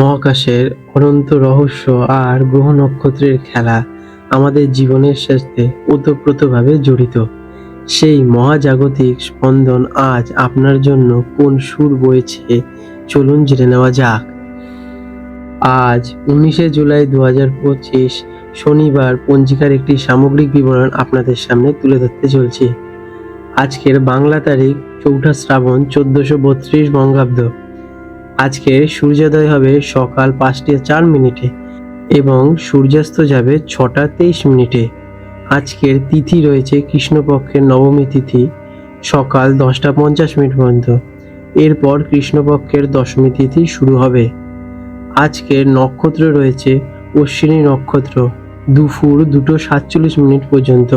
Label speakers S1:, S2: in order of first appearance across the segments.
S1: মহাকাশের অনন্ত রহস্য আর গ্রহ নক্ষত্রের খেলা আমাদের জীবনের সাথে ওতপ্রোতভাবে জড়িত। সেই মহাজাগতিক স্পন্দন আজ আপনার জন্য কোন সুর বইছে চলুন জেনে নেওয়া যাক। আজ উনিশে জুলাই দু হাজার পঁচিশ শনিবার পঞ্জিকার একটি সামগ্রিক বিবরণ আপনাদের সামনে তুলে ধরতে চলছি। আজকের বাংলা তারিখ চৌঠা শ্রাবণ চোদ্দশো বত্রিশ বঙ্গাব্দ। আজকে সূর্যোদয় হবে সকাল পাঁচটা চার মিনিটে এবং সূর্যাস্ত যাবে ছটা তেইশ মিনিটে। আজকের তিথি রয়েছে কৃষ্ণপক্ষের নবমী তিথি, সকাল দশটা পঞ্চাশ মিনিট পর্যন্ত। এরপর কৃষ্ণপক্ষের দশমী তিথি শুরু হবে। আজকের নক্ষত্র রয়েছে অশ্বিনী নক্ষত্র, দুপুর দুটো সাতচল্লিশ মিনিট পর্যন্ত।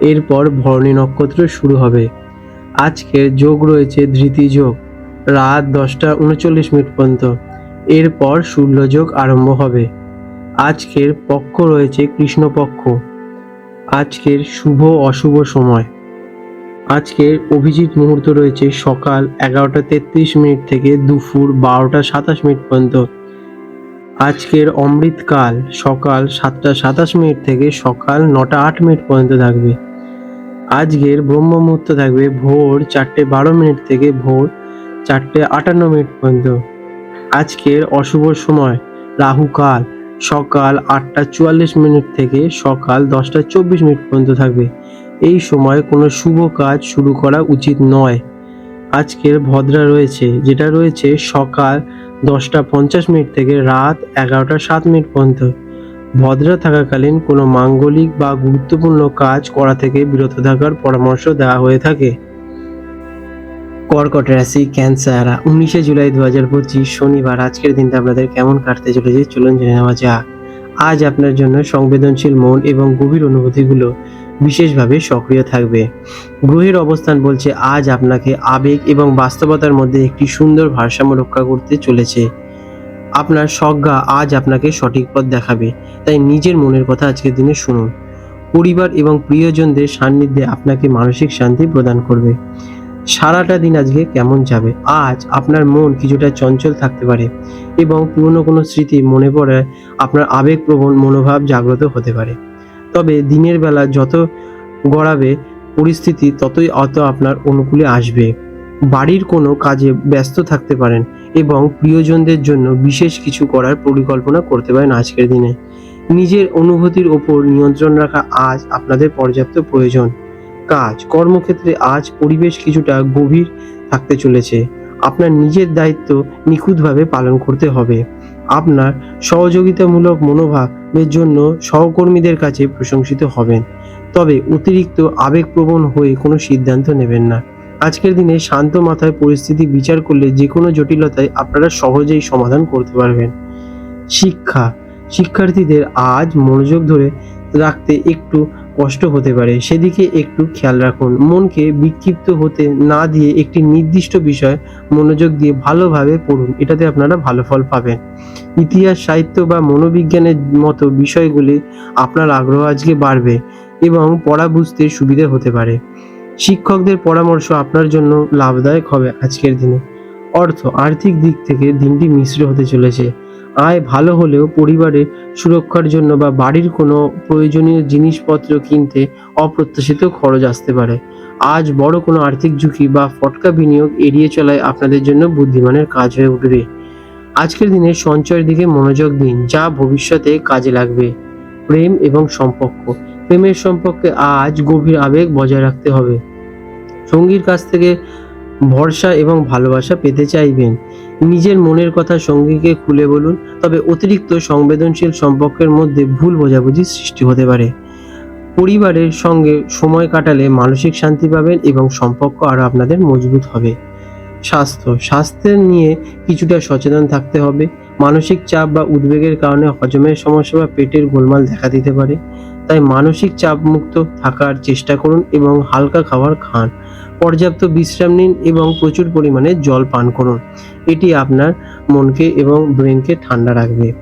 S1: এরপর ভরণী নক্ষত্র শুরু হবে। আজকের যোগ রয়েছে ধৃতি যোগ রাত দশটা উনচল্লিশ মিনিট পর্যন্ত। এরপর সূর্যযোগ আরম্ভ হবে। আজকের পক্ষ রয়েছে কৃষ্ণপক্ষ। আজকের শুভ অশুভ সময়। আজকের অভিজিৎ মুহূর্ত রয়েছে সকাল এগারোটা তেত্রিশ মিনিট থেকে দুপুর বারোটা সাতাশ মিনিট পর্যন্ত। আজকের অমৃতকাল সকাল সাতটা সাতাশ মিনিট থেকে সকাল নটা আট মিনিট পর্যন্ত থাকবে। আজকের ব্রহ্ম মুহূর্ত থাকবে ভোর চারটে বারো মিনিট থেকে ভোর চারটে আটান্ন মিনিট পর্যন্ত। আজকের অশুভ সময় রাহুকাল সকাল আটটা চুয়াল্লিশ মিনিট থেকে সকাল দশটা চব্বিশ মিনিট পর্যন্ত থাকবে। এই সময় কোনো শুভ কাজ শুরু করা উচিত নয়। আজকের ভদ্রা রয়েছে, যেটা রয়েছে সকাল দশটা পঞ্চাশ মিনিট থেকে রাত এগারোটা সাত মিনিট পর্যন্ত। ভদ্রা থাকাকালীন কোনো মাঙ্গলিক বা গুরুত্বপূর্ণ কাজ করা থেকে বিরত থাকার পরামর্শ দেওয়া হয়ে থাকে। কর্কট রাশি, ক্যান্সার। উনিশে জুলাই দু হাজার পঁচিশ শনিবার। আজকের দিনটা আপনাদের কেমন কাটতে চলেছে চলুন জেনে নেওয়া যাক। আজ আপনার জন্য সংবেদনশীল মন এবং গভীর অনুভূতিগুলো বিশেষভাবে সক্রিয় থাকবে। গ্রহের অবস্থান বলছে, আজ আপনাকে আবেগ এবং বাস্তবতার মধ্যে একটি সুন্দর ভারসাম্য রক্ষা করতে চলেছে। আপনার সজ্ঞা আজ আপনাকে সঠিক পথ দেখাবে। তাই নিজের মনের কথা আজকের দিনে শুনুন। পরিবার এবং প্রিয়জনদের সান্নিধ্যে আপনাকে মানসিক শান্তি প্রদান করবে। সারাটা দিন আজকে কেমন যাবে? আজ আপনার মন কিছুটা চঞ্চল থাকতে পারে এবং পুরনো কোনো স্মৃতি মনে পড়ে, আপনার আবেগপ্রবণ মনোভাব জাগ্রত হতে পারে। তবে দিনের বেলা যত গড়াবে পরিস্থিতি, ততই অত আপনার অনুকূলে আসবে। বাড়ির কোনো কাজে ব্যস্ত থাকতে পারেন এবং প্রিয়জনদের জন্য বিশেষ কিছু করার পরিকল্পনা করতে পারেন আজকের দিনে। নিজের অনুভূতির ওপর নিয়ন্ত্রণ রাখা আজ আপনাদের পর্যাপ্ত প্রয়োজন। কাজ, কর্মক্ষেত্রে আজ পরিবেশ কিছুটা গভীর থাকতে চলেছে। আপনার নিজের দায়িত্ব নিখুঁতভাবে পালন করতে হবে। আপনার সহযোগিতামূলক মনোভাবের জন্য সহকর্মীদের কাছে প্রশংসিত হবেন। তবে অতিরিক্ত আবেগপ্রবণ হয়ে কোনো সিদ্ধান্ত নেবেন না। আজকের দিনে শান্ত মাথায় পরিস্থিতি বিচার করলে যে কোনো জটিলতায় আপনারা সহজেই সমাধান করতে পারবেন। শিক্ষা, শিক্ষার্থীদের আজ মনোযোগ ধরে রাখতে একটু কষ্ট হতে পারে, সেদিকে একটু খেয়াল রাখুন। মনকে বিক্ষিপ্ত হতে না দিয়ে একটি নির্দিষ্ট বিষয় মনোযোগ দিয়ে ভালোভাবে পড়ুন, এটাতে আপনারা ভালো ফল পাবেন। ইতিহাস, সাহিত্য বা মনোবিজ্ঞানের মতো বিষয়গুলি আপনার আগ্রহ আজকে বাড়বে এবং পড়া বুঝতে সুবিধে হতে পারে। শিক্ষকদের পরামর্শ আপনার জন্য লাভদায়ক হবে আজকের দিনে। অর্থ, আর্থিক দিক থেকে দিনটি মিশ্র হতে চলেছে। আয় ভালো হলেও পরিবারের সুরক্ষার জন্য বা বাড়ির কোনো প্রয়োজনীয় জিনিসপত্র কিনতে অপ্রত্যাশিত খরচ আসতে পারে। আজ বড় কোনো আর্থিক ঝুঁকি বা ফটকা বিনিয়োগ এড়িয়ে চলায় আপনাদের জন্য বুদ্ধিমানের কাজ হয়ে উঠবে। আজকের দিনে সঞ্চয়ের দিকে মনোযোগ দিন, যা ভবিষ্যতে কাজে লাগবে। প্রেম এবং সম্পর্ক। প্রেমের সম্পর্কে আজ গভীর আবেগ বজায় রাখতে হবে। সঙ্গীর কাছ থেকে ভরসা এবং ভালোবাসা পেতে চাইবেন। নিজের মনের কথা সঙ্গীকে খুলে বলুন, তবে অতিরিক্ত সংবেদনশীল সম্পর্কের মধ্যে ভুল বোঝাবুঝি সৃষ্টি হতে পারে। পরিবারের সঙ্গে সময় কাটালে মানসিক শান্তি পাবেন এবং সম্পর্ক আরও আপনাদের মজবুত হবে। স্বাস্থ্য স্বাস্থ্যের নিয়ে কিছুটা সচেতন থাকতে হবে। মানসিক চাপ বা উদ্বেগের কারণে হজমের সমস্যা বা পেটের গোলমাল দেখা দিতে পারে। তাই মানসিক চাপ মুক্ত থাকার চেষ্টা করুন এবং হালকা খাবার খান। পর্যাপ্ত বিশ্রাম নিন এবং প্রচুর পরিমাণে জল পান করুন। এটি আপনার মনকে এবং ব্রেনকে ঠান্ডা রাখবে।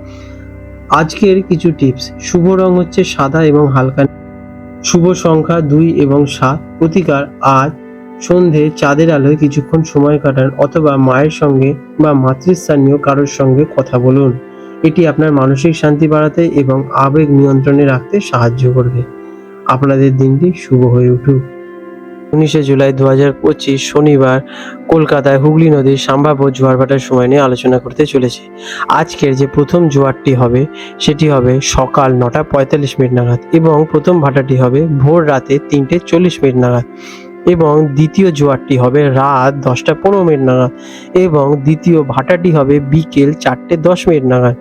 S1: আজকের কিছু টিপস। শুভ রং হচ্ছে সাদা এবং হালকা শুভ সংখ্যা দুই এবং সাত। প্রতিকার আজ সন্ধে চাঁদের আলোয় কিছুক্ষণ সময় কাটান অথবা মায়ের সঙ্গে বা মাতৃস্থানীয় কারোর সঙ্গে কথা বলুন। এটি আপনার মানসিক শান্তি বাড়াতে এবং আবেগ নিয়ন্ত্রণে রাখতে সাহায্য করবে। আপনাদের দিনটি শুভ হয়ে উঠুক। উনিশে জুলাই দু পঁচিশ শনিবার কলকাতায় হুগলি নদীর সম্ভাব্য জোয়ার ভাটার সময় নিয়ে আলোচনা করতে চলেছি। আজকের যে প্রথম জোয়ারটি হবে, সেটি হবে সকাল নটা পঁয়তাল্লিশ মিনিট নাগাদ এবং প্রথম ভাটাটি হবে ভোর রাতে তিনটে চল্লিশ মিনিট নাগাদ। এবং দ্বিতীয় জোয়ারটি হবে রাত দশটা পনেরো মিনিট নাগাদ এবং দ্বিতীয় ভাটাটি হবে বিকেল চারটে দশ মিনিট নাগাদ।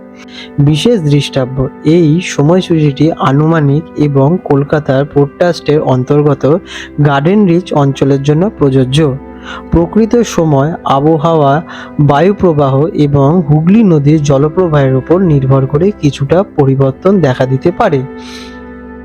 S1: বিশেষ দৃষ্টাব্য, এই সময়সূচিটি আনুমানিক এবং কলকাতার পোর্ট অন্তর্গত গার্ডেন রিচ অঞ্চলের জন্য প্রযোজ্য। প্রকৃত সময়, আবহাওয়া, বায়ুপ্রবাহ এবং হুগলি নদীর জলপ্রবাহের উপর নির্ভর করে কিছুটা পরিবর্তন দেখা দিতে পারে।